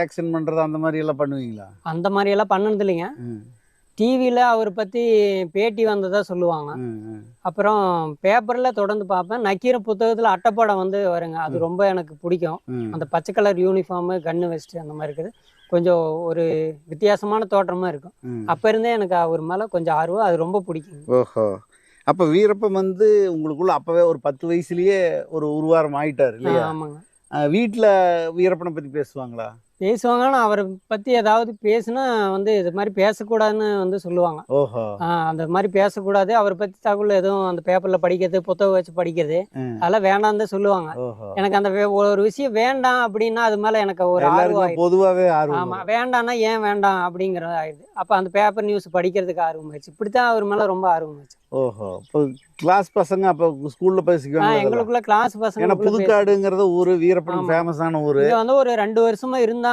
Action பண்றது அந்த மாதிரி எல்லாம் பண்ணுவீங்களா? அந்த மாதிரி எல்லாம் பண்ணது இல்லைங்க. டிவியில் அவரை பற்றி பேட்டி வந்ததா சொல்லுவாங்க. அப்புறம் பேப்பரில் தொடர்ந்து பார்ப்பேன். நக்கீர புத்தகத்தில் அட்டைப்படம் வந்து வருங்க. அது ரொம்ப எனக்கு பிடிக்கும். அந்த பச்சை கலர் யூனிஃபார்மு கன்னு வெஸ்ட் அந்த மாதிரி இருக்குது. கொஞ்சம் ஒரு வித்தியாசமான தோற்றமாக இருக்கும். அப்போ இருந்தே எனக்கு அவர் மேலே கொஞ்சம் ஆர்வம். அது ரொம்ப பிடிக்கும் ஓஹோ. அப்ப வீரப்பன் வந்து உங்களுக்குள்ள அப்பவே ஒரு பத்து வயசுலயே ஒரு உருவாரம் ஆயிட்டாரு இல்லையா? ஆமாங்க. வீட்ல வீரப்பனை பத்தி பேசுவாங்களா? பேசுவாங்க ஆனால் அவரை பற்றி ஏதாவது பேசுனா வந்து இது மாதிரி பேசக்கூடாதுன்னு வந்து சொல்லுவாங்க. ஓஹோ. அந்த மாதிரி பேசக்கூடாது. அவரை பற்றி தகவல் எதுவும் அந்த பேப்பரில் படிக்கிறது புத்தகம் வச்சு படிக்கிறது. அதெல்லாம் வேண்டாம்னு தான் சொல்லுவாங்க. எனக்கு அந்த ஒரு விஷயம் வேண்டாம் அப்படின்னா அது மேலே எனக்கு ஒரு ஆர்வம். பொதுவாவே ஆர்வம் ஆமா. வேண்டாம்னா ஏன் வேண்டாம் அப்படிங்கிறது ஆயிடுது. அப்போ அந்த பேப்பர் நியூஸ் படிக்கிறதுக்கு ஆர்வம் ஆயிடுச்சு. இப்படித்தான் அவர் மேலே ரொம்ப ஆர்வம் ஆயிடுச்சு ஓஹோ. இப்போ கிளாஸ் பசங்க அப்ப ஸ்கூல்ல பேசிக்குவாங்க எங்களுக்குள்ள கிளாஸ் ஏன்னா பசங்க புதுக்காடுங்கிறது ஊரு வீரப்பனுக்கு ஆமா. ஃபேமஸான ஊரு. இங்க வந்து ஒரு ரெண்டு வருஷமா இருந்தா